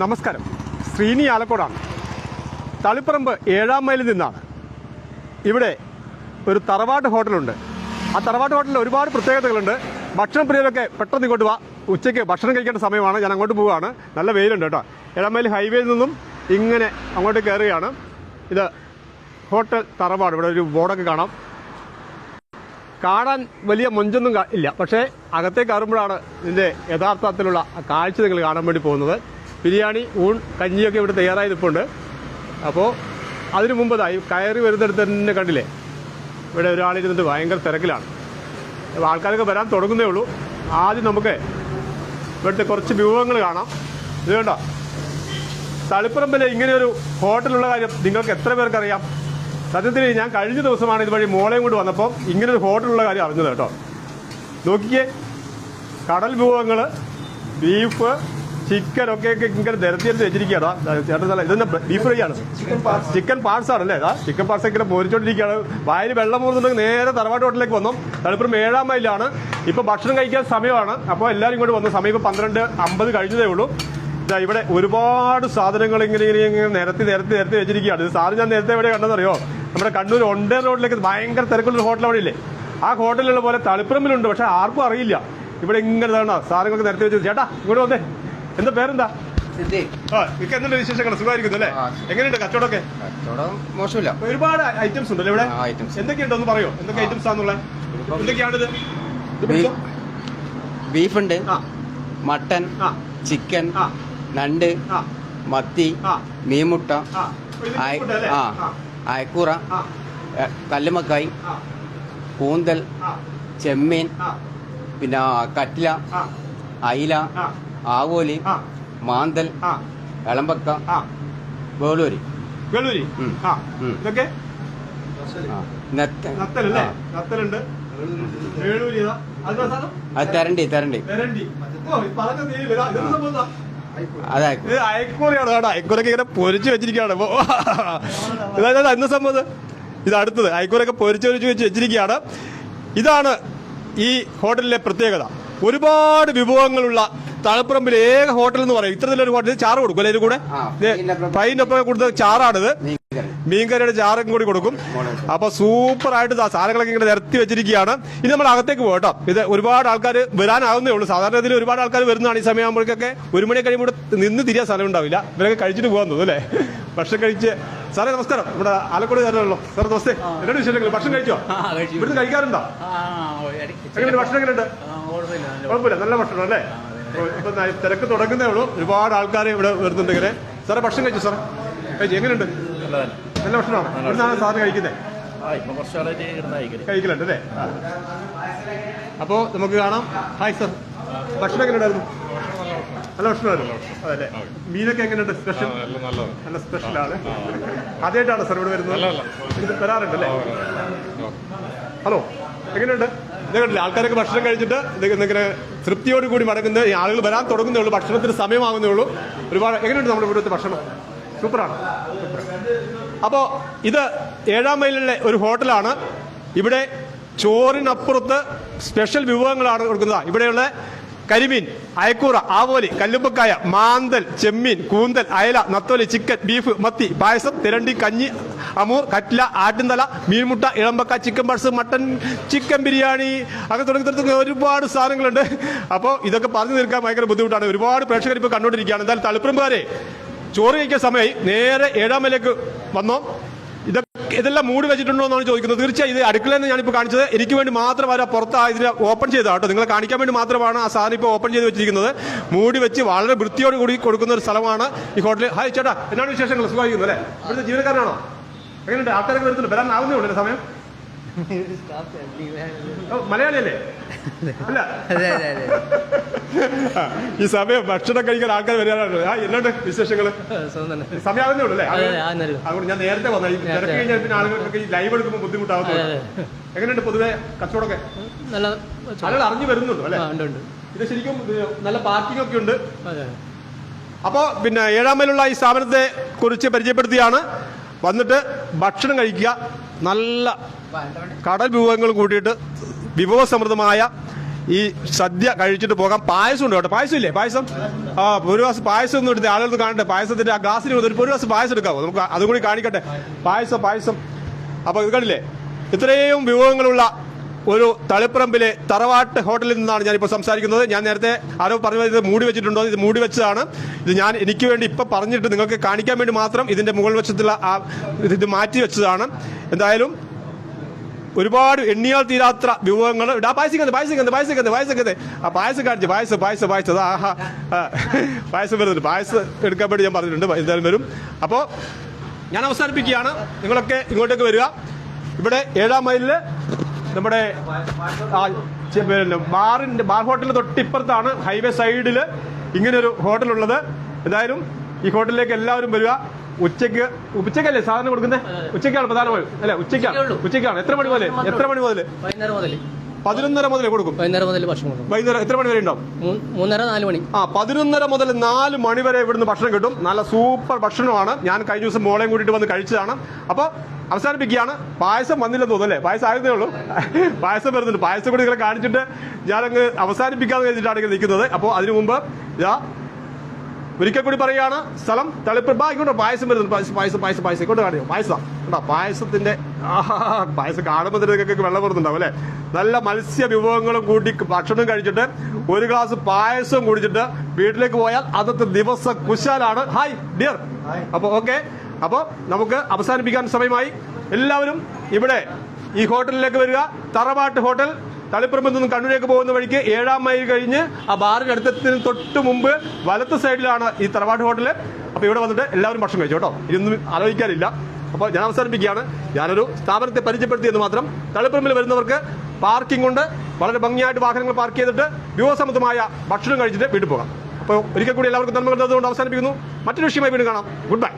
നമസ്കാരം. ശ്രീനി ആലക്കോടാണ്. തളിപ്പറമ്പ് ഏഴാം മൈലിൽ നിന്നാണ്. ഇവിടെ ഒരു തറവാട്ട് ഹോട്ടലുണ്ട്. ആ തറവാട്ട് ഹോട്ടലിൽ ഒരുപാട് പ്രത്യേകതകളുണ്ട്. ഭക്ഷണ പ്രിയരൊക്കെ പെട്ടെന്ന് ഇങ്ങോട്ട് വാ. ഉച്ചയ്ക്ക് ഭക്ഷണം കഴിക്കേണ്ട സമയമാണ്. ഞാൻ അങ്ങോട്ട് പോവുകയാണ് നല്ല വെയിലുണ്ട് കേട്ടോ. ഏഴാം മൈൽ ഹൈവേയിൽ നിന്നും ഇങ്ങനെ അങ്ങോട്ട് കയറുകയാണ്. ഇത് ഹോട്ടൽ തറവാട്. ഇവിടെ ഒരു ബോർഡൊക്കെ കാണാം. കാണാൻ വലിയ മൊഞ്ചൊന്നും ഇല്ല. പക്ഷേ അകത്തേക്ക് കയറുമ്പോഴാണ് ഇതിന്റെ യഥാർത്ഥത്തിലുള്ള കാഴ്ച നിങ്ങൾ കാണാൻ വേണ്ടി പോകുന്നത്. ബിരിയാണി ഊൺ കഞ്ഞിയൊക്കെ ഇവിടെ തയ്യാറായി നിൽപ്പുണ്ട് അപ്പോൾ അതിനു മുമ്പ് ഈ കയറി വരുന്നിടത്ത് തന്നെ കണ്ടില്ലേ? ഇവിടെ ഒരാളിരുന്നിട്ട് ഭയങ്കര തിരക്കിലാണ്. ആൾക്കാരൊക്കെ വരാൻ തുടങ്ങുന്നേ ഉള്ളൂ. ആദ്യം നമുക്ക് ഇവിടുത്തെ കുറച്ച് വിഭവങ്ങൾ കാണാം. ഇത് കണ്ടോ? തളിപ്പറമ്പിലെ ഇങ്ങനെ ഒരു ഹോട്ടലുള്ള കാര്യം നിങ്ങൾക്ക് എത്ര പേർക്കറിയാം സത്യത്തിൽ ഞാൻ കഴിഞ്ഞ ദിവസമാണ് ഇതുവഴി മോളെയും കൊണ്ട് വന്നപ്പോൾ ഇങ്ങനൊരു ഹോട്ടലുള്ള കാര്യം അറിഞ്ഞത് കേട്ടോ. നോക്കിയേ. കടൽ വിഭവങ്ങൾ ബീഫ് ചിക്കൻ ഒക്കെ ഇങ്ങനെ നിരത്തി എടുത്ത് വെച്ചിരിക്കുകയാണ് ചേട്ടൻ സ്ഥലം. ഇതെന്നെ ബീഫ് ഫ്രൈ ആണ്. ചിക്കൻ പാർട്സ് ആണല്ലേ? ഇതാ ചിക്കൻ പാർട്സ് ഇങ്ങനെ പോരിച്ചോണ്ടിരിക്കുകയാണ്. വായിൽ വെള്ളം പോകുന്നുണ്ടെങ്കിൽ നേരെ തറവാട്ട് ഹോട്ടലിലേക്ക് വന്നു. തളിപ്പുറം ഏഴാം മൈലാണ്. ഇപ്പൊ ഭക്ഷണം കഴിക്കാൻ സമയമാണ്. അപ്പോൾ എല്ലാവരും ഇങ്ങോട്ട് വന്നു. സമയം ഇപ്പൊ പന്ത്രണ്ട് അമ്പത് കഴിഞ്ഞതേ ഉള്ളൂ. ഇവിടെ ഒരുപാട് സാധനങ്ങൾ ഇങ്ങനെ ഇങ്ങനെ ഇങ്ങനെ നിരത്തി നിരത്തി നിരത്തി വെച്ചിരിക്കുകയാണ്. ഇത് സാധനം ഞാൻ നേരത്തെ എവിടെ കണ്ടെന്നറിയോ നമ്മുടെ കണ്ണൂർ ഒണ്ടേ റോഡിലേക്ക് ഭയങ്കര തിരക്കുള്ള ഹോട്ടൽ അവിടെ ഇല്ലേ? ആ ഹോട്ടലിലുള്ള പോലെ തളിപ്പറമ്പിലുണ്ട്. പക്ഷെ ആർക്കും അറിയില്ല. ഇവിടെ ഇങ്ങനെ സാധനങ്ങളൊക്കെ നിരത്തി വെച്ചു ചേട്ടാ ഇങ്ങോട്ട് വന്നേ. എന്താ പേരെന്താ? ആ എന്തുണ്ട് വിശേഷങ്ങൾ? സുഖമായിരിക്കുന്നു അല്ലേ. എങ്ങനെയുണ്ട് കച്ചവടമൊക്കെ? കച്ചവടം മോശമില്ല. ഒരുപാട് ഐറ്റംസ് ഉണ്ടല്ലോ ഇവിടെ. എന്തൊക്കെയുണ്ട് ഒന്ന് പറയോ? എന്തൊക്കെ ഐറ്റംസ് ആണെന്നുള്ളത്? എന്തൊക്കെയാണിത്. ബീഫ് ഉണ്ട് മട്ടൻ ചിക്കൻ നണ്ട് മത്തി മീൻമുട്ട ആ. അയക്കൂറ കല്ലുമക്കായി കൂന്തൽ ചെമ്മീൻ പിന്നെ കറ്റില അയില ആവോലി ആ. മാന്തൽ ആ. എളമ്പക്ക ആ. വേളൂരി. ഇതൊക്കെ? നത്തലല്ലേ നത്തലുണ്ട്. വേളൂരി തരണ്ടി തരണ്ടി സാധനം? അത് തെരണ്ടി തെരണ്ടി. ഇതാ? അയക്കൂറയാണ് കേട്ടോ. അയക്കൂറൊക്കെ ഇങ്ങനെ പൊരിച്ചു വെച്ചിരിക്കുകയാണ്. ഇതായത് അന്ന് സംഭവം ഇത്? ഇത് അടുത്തത്. അയക്കൂറൊക്കെ പൊരിച്ചു പൊരിച്ചു വെച്ച് വെച്ചിരിക്കുകയാണ്. ഇതാണ് ഈ ഹോട്ടലിലെ പ്രത്യേകത. ഒരുപാട് വിഭവങ്ങളുള്ള തളിപ്പറമ്പിലെ ഏക ഹോട്ടൽ എന്ന് പറയും. ഇത്തരത്തിലൊരു ഹോട്ടൽ. ചാറ് കൊടുക്കും അല്ലെങ്കിൽ കൂടെ? പൈനൊപ്പം കൊടുത്ത ചാറാണിത്. മീൻകറിയുടെ ചാറും കൂടി കൊടുക്കും. അപ്പൊ സൂപ്പർ ആയിട്ട് സാധനങ്ങളൊക്കെ ഇങ്ങനെ നിരത്തി വെച്ചിരിക്കുകയാണ്. ഇനി നമ്മൾ അകത്തേക്ക് പോകട്ടോ ഇത് ഒരുപാട് ആൾക്കാർ വരാനാവുന്നേ ഉള്ളൂ. സാധാരണ ഇതിൽ ഒരുപാട് ആൾക്കാർ വരുന്നതാണ് ഈ സമയമാകുമ്പോഴേക്കൊക്കെ ഒരു മണി കഴിയുമ്പോൾ ഇവിടെ നിന്ന് തിരിയാൻ സ്ഥലം ഉണ്ടാവില്ല. ഇവരൊക്കെ കഴിച്ചിട്ട് പോകാൻ തോന്നുന്നു അല്ലേ? ഭക്ഷണം കഴിച്ച്. സാറേ നമസ്കാരം. ഇവിടെ ആലക്കോട് ചേട്ടനല്ലോ സാർ നമസ്തേ. എന്നോട് വിശേഷങ്ങൾ? ഭക്ഷണം കഴിച്ചോ? ഇവിടുന്ന് കഴിക്കാറുണ്ടോ? ഭക്ഷണം എങ്ങനെയുണ്ട്? കുഴപ്പമില്ല. നല്ല ഭക്ഷണം അല്ലേ ഇപ്പൊ തിരക്ക് തുടങ്ങുന്നേ ഉള്ളൂ. ഒരുപാട് ആൾക്കാർ ഇവിടെ വരുന്നുണ്ട് ഇങ്ങനെ. സാറേ ഭക്ഷണം കഴിച്ചു സാറേ? കഴിച്ചു? എങ്ങനെയുണ്ട്? നല്ല ഭക്ഷണമാണ്? ഇവിടുന്നാണ് സാറിന് കഴിക്കുന്നത് കഴിക്കലുണ്ട് അല്ലേ അപ്പോ നമുക്ക് കാണാം. Hi sir. ഭക്ഷണം എങ്ങനെയുണ്ടായിരുന്നു? നല്ല ഭക്ഷണമായിരുന്നു. അതല്ലേ മീനൊക്കെ എങ്ങനെയുണ്ട്? സ്പെഷ്യൽ? നല്ല സ്പെഷ്യലാണ് ആദ്യമായിട്ടാണ് സാർ ഇവിടെ വരുന്നത്? ഇത് വരാറുണ്ട്. അല്ലേ ഹലോ. എങ്ങനെയുണ്ട്? ഇതേ കണ്ടില്ലേ? ആൾക്കാരൊക്കെ ഭക്ഷണം കഴിച്ചിട്ട് ഇത് തൃപ്തിയോട് കൂടി മടങ്ങുന്ന ആളുകൾ വരാൻ തുടങ്ങുന്നേ ഉള്ളൂ ഭക്ഷണത്തിന് സമയമാകുന്നേ ഉള്ളൂ ഒരുപാട് എങ്ങനെയുണ്ട് നമ്മുടെ ഇവിടുത്തെ ഭക്ഷണം? സൂപ്പറാണ്. അപ്പോൾ ഇത് ഏഴാം മൈലിലെ ഒരു ഹോട്ടലാണ്. ഇവിടെ ചോറിനപ്പുറത്ത് സ്പെഷ്യൽ വിഭവങ്ങളാണ് കൊടുക്കുന്നത്. ഇവിടെയുള്ള കരിമീൻ അയക്കൂറ ആവോലി കല്ലുമ്പക്കായ മാന്തൽ ചെമ്മീൻ കൂന്തൽ അയല നത്തോലി ചിക്കൻ ബീഫ് മത്തി പായസം തിരണ്ടി കഞ്ഞി അമൂർ കറ്റ്ല ആട്ടിന്തല മീൻമുട്ട ഇളമ്പക്ക chicken parts mutton chicken biryani അങ്ങനെ തുടങ്ങി തുടങ്ങി ഒരുപാട് സാധനങ്ങളുണ്ട്. അപ്പോൾ ഇതൊക്കെ പറഞ്ഞു തീർക്കാൻ ഭയങ്കര ബുദ്ധിമുട്ടാണ്. ഒരുപാട് പ്രേക്ഷകർ ഇപ്പോൾ കണ്ടുകൊണ്ടിരിക്കുകയാണ്. എന്തായാലും തളിപ്പറമ്പുകാരെ ചോറ് കഴിക്കാൻ സമയമായി നേരെ ഏഴാമലേക്ക് വന്നോ? ഇതെല്ലാം മൂടി വെച്ചിട്ടുണ്ടോ എന്നാണ് ചോദിക്കുന്നത്. തീർച്ചയായും ഇത് അടുക്കളയെന്ന് ഞാനിപ്പോൾ കാണിച്ചത്. എനിക്ക് വേണ്ടി മാത്രമാണ് പുറത്ത് ഇതിനെ ഓപ്പൺ ചെയ്തത് കേട്ടോ. നിങ്ങളെ കാണിക്കാൻ വേണ്ടി മാത്രമാണ് ആ സാധനം ഇപ്പോൾ ഓപ്പൺ ചെയ്ത് വെച്ചിരിക്കുന്നത്. മൂടി വെച്ച് വളരെ വൃത്തിയോട് കൂടി കൊടുക്കുന്ന ഒരു സ്ഥലമാണ് ഈ ഹോട്ടലിൽ ഹായ് ചേട്ടാ എന്നാണ് വിശേഷങ്ങൾ? സുഖമായിരിക്കുന്നു അല്ലേ? ഇവിടുത്തെ ജീവനക്കാരനാണോ? എങ്ങനെയുണ്ട്? ആൾക്കാരൊക്കെ വരുന്നുണ്ട്. വരാൻ ആവുന്നേ ഉള്ളൂ സമയം? മലയാളിയല്ലേ? അല്ല. ഈ സമയം ഭക്ഷണം കഴിക്കാൻ ആൾക്കാർ വരാറുണ്ട്. ആ എന്നോട് വിശേഷങ്ങൾ സമയാവുന്നേ ഉള്ളൂ അല്ലേ? അതുകൊണ്ട് ഞാൻ നേരത്തെ വന്നു. തിരക്ക് കഴിഞ്ഞാൽ പിന്നെ ആളുകൾക്ക് ഈ ലൈവ് എടുക്കുമ്പോൾ ബുദ്ധിമുട്ടാവുന്നു എങ്ങനെയുണ്ട് പൊതുവെ കച്ചവടമൊക്കെ? നല്ല ആളുകൾ അറിഞ്ഞു വരുന്നുണ്ടോ അല്ലെ? ഇത് ശരിക്കും നല്ല പാർക്കിംഗ് ഒക്കെ ഉണ്ട് അപ്പോൾ പിന്നെ ഏഴാം മേലുള്ള ഈ സ്ഥാപനത്തെ കുറിച്ച് പരിചയപ്പെടുത്തിയാണ്. വന്നിട്ട് ഭക്ഷണം കഴിക്കുക. നല്ല കടൽ വിഭവങ്ങൾ കൂട്ടിയിട്ട് വിഭവസമൃദ്ധമായ ഈ സദ്യ കഴിച്ചിട്ട് പോകാം. പായസം ഉണ്ട് കേട്ടോ. പായസം ഇല്ലേ പായസം? ആ ഒരു ഗ്ലാസ് പായസം ഒന്നും എടുത്ത് ആളുകൾ കാണട്ടെ പായസത്തിന്റെ ആ ഗ്ലാസ്സിന് ഒരു ഒരു പായസം എടുക്കാമോ നമുക്ക് അതും കൂടി കാണിക്കട്ടെ. പായസം പായസം. അപ്പൊ ഇത് കണ്ടില്ലേ? ഇത്രയും വിഭവങ്ങളുള്ള ഒരു തളിപ്പറമ്പിലെ തറവാട്ട് ഹോട്ടലിൽ നിന്നാണ് ഞാൻ ഞാനിപ്പോൾ സംസാരിക്കുന്നത്. ഞാൻ നേരത്തെ ആരോ പറഞ്ഞത് ഇത് മൂടി വെച്ചിട്ടുണ്ടോ? ഇത് മൂടി വെച്ചതാണ്. ഇത് ഞാൻ എനിക്ക് വേണ്ടി ഇപ്പം പറഞ്ഞിട്ട് നിങ്ങൾക്ക് കാണിക്കാൻ വേണ്ടി മാത്രം ഇതിന്റെ മുകൾ വശത്തുള്ള ആ ഇത് മാറ്റി വെച്ചതാണ്. എന്തായാലും ഒരുപാട് എണ്ണിയാൽ തീരാത്ര വിഭവങ്ങൾ. ഇടാ പായസിക്കുന്നത് പായസിക്കുന്നത് പായസിക്കുന്നത് പായസിക്കുന്നത് ആ പായസം കാണിച്ച്. പായസം പായസം പായസം. അതാ, ആഹാ. ആ, പായസം വരുന്നുണ്ട്. പായസം എടുക്കാൻ വേണ്ടി ഞാൻ പറഞ്ഞിട്ടുണ്ട്. എന്തായാലും വരും. അപ്പോൾ ഞാൻ അവസാനിപ്പിക്കുകയാണ്. നിങ്ങളൊക്കെ ഇങ്ങോട്ടേക്ക് വരിക. ഇവിടെ ഏഴാം മൈലിൽ നമ്മുടെ ആ, പിന്നെ ബാറിന്റെ ബാർ ഹോട്ടലിന് തൊട്ടിപ്പുറത്താണ് ഹൈവേ സൈഡിൽ ഇങ്ങനെ ഒരു ഹോട്ടലുള്ളത്. എന്തായാലും ഈ ഹോട്ടലിലേക്ക് എല്ലാവരും വരിക. ഉച്ചയ്ക്ക് ഉച്ചക്കല്ലേ സാധനം കൊടുക്കുന്നത് ഉച്ചക്കാണ് പ്രധാനമായും അല്ലെ ഉച്ചക്കാണ് ഉച്ചക്കാണ്. എത്ര മണി മുതൽ എത്ര മണി മുതൽ വൈകുന്നേരം മുതൽ പതിനൊന്നര മുതൽ കൊടുക്കും. വൈകുന്നേരം മുതൽ ഭക്ഷണം കൊടുക്കും. വൈകുന്നേരം എത്ര മണി വരെ ഉണ്ടാവും? മൂന്നര നാല് മണി. ആ പതിനൊന്നര മുതൽ നാല് മണി വരെ ഇവിടുന്ന് ഭക്ഷണം കിട്ടും. നല്ല സൂപ്പർ ഭക്ഷണമാണ്. ഞാൻ കഴിഞ്ഞ ദിവസം മോളെയും കൂട്ടിയിട്ട് വന്ന് കഴിച്ചതാണ്. അപ്പോൾ അവസാനിപ്പിക്കുകയാണ്. പായസം വന്നില്ലെന്ന് തോന്നുന്നു അല്ലേ? പായസം ആയിരുന്നേ ഉള്ളൂ. പായസം വരുന്നുണ്ട്. പായസം കൂടി നിങ്ങളെ കാണിച്ചിട്ട് ഞാനങ്ങ് അവസാനിപ്പിക്കാന്ന് കഴിഞ്ഞിട്ടാണ് ഇങ്ങനെ നിൽക്കുന്നത്. അപ്പോൾ അതിനു മുമ്പ് ഇതാ ഒരിക്കൽ കൂടി പറയുകയാണ് സ്ഥലം തളിപ്പറമ്പ് ഇങ്ങോട്ട് പായസം വരുന്നുണ്ട്. പായസം പായസം പായസം പായസം. ഇങ്ങോട്ട് കാണിയോ? പായസം. കണ്ടോ? പായസത്തിന്റെ പായസം കാണുമ്പോൾ തന്നെ വെള്ളം വരുന്നുണ്ടാവും അല്ലേ? നല്ല മത്സ്യ വിഭവങ്ങളും കൂട്ടി ഭക്ഷണം കഴിച്ചിട്ട് ഒരു ഗ്ലാസ് പായസവും കുടിച്ചിട്ട് വീട്ടിലേക്ക് പോയാൽ അന്നത്തെ ദിവസം കുശാലാണ്. ഹായ് ഡിയർ അപ്പോൾ ഓക്കെ അപ്പോൾ നമുക്ക് അവസാനിപ്പിക്കാൻ സമയമായി. എല്ലാവരും ഇവിടെ ഈ ഹോട്ടലിലേക്ക് വരിക. തറവാട്ട് ഹോട്ടൽ തളിപ്പറമ്പിൽ നിന്നും കണ്ണൂരേക്ക് പോകുന്ന വഴിക്ക് ഏഴാം മൈൽ കഴിഞ്ഞ് ആ അടുത്തതിന് തൊട്ട് മുമ്പ് വലത്ത് സൈഡിലാണ് ഈ തറവാട് ഹോട്ടൽ അപ്പോൾ ഇവിടെ വന്നിട്ട് എല്ലാവരും ഭക്ഷണം കഴിച്ചു കേട്ടോ. ഇതൊന്നും ആലോചിക്കാനില്ല. അപ്പോൾ ഞാൻ അവസാനിപ്പിക്കുകയാണ്. ഞാനൊരു സ്ഥാപനത്തെ പരിചയപ്പെടുത്തിയെന്ന് മാത്രം. തളിപ്പറമ്പിൽ വരുന്നവർക്ക് പാർക്കിംഗ് ഉണ്ട്. വളരെ ഭംഗിയായിട്ട് വാഹനങ്ങൾ പാർക്ക് ചെയ്തിട്ട് വിഭവസമൃദ്ധമായ ഭക്ഷണം കഴിച്ചിട്ട് വീട്ടിൽ പോകാം. അപ്പോൾ ഒരിക്കൽ കൂടി എല്ലാവർക്കും നന്മ കണ്ടതുകൊണ്ട് അവസാനിപ്പിക്കുന്നു. മറ്റൊരു വിഷയമായി വീണ്ടും കാണാം. Good bye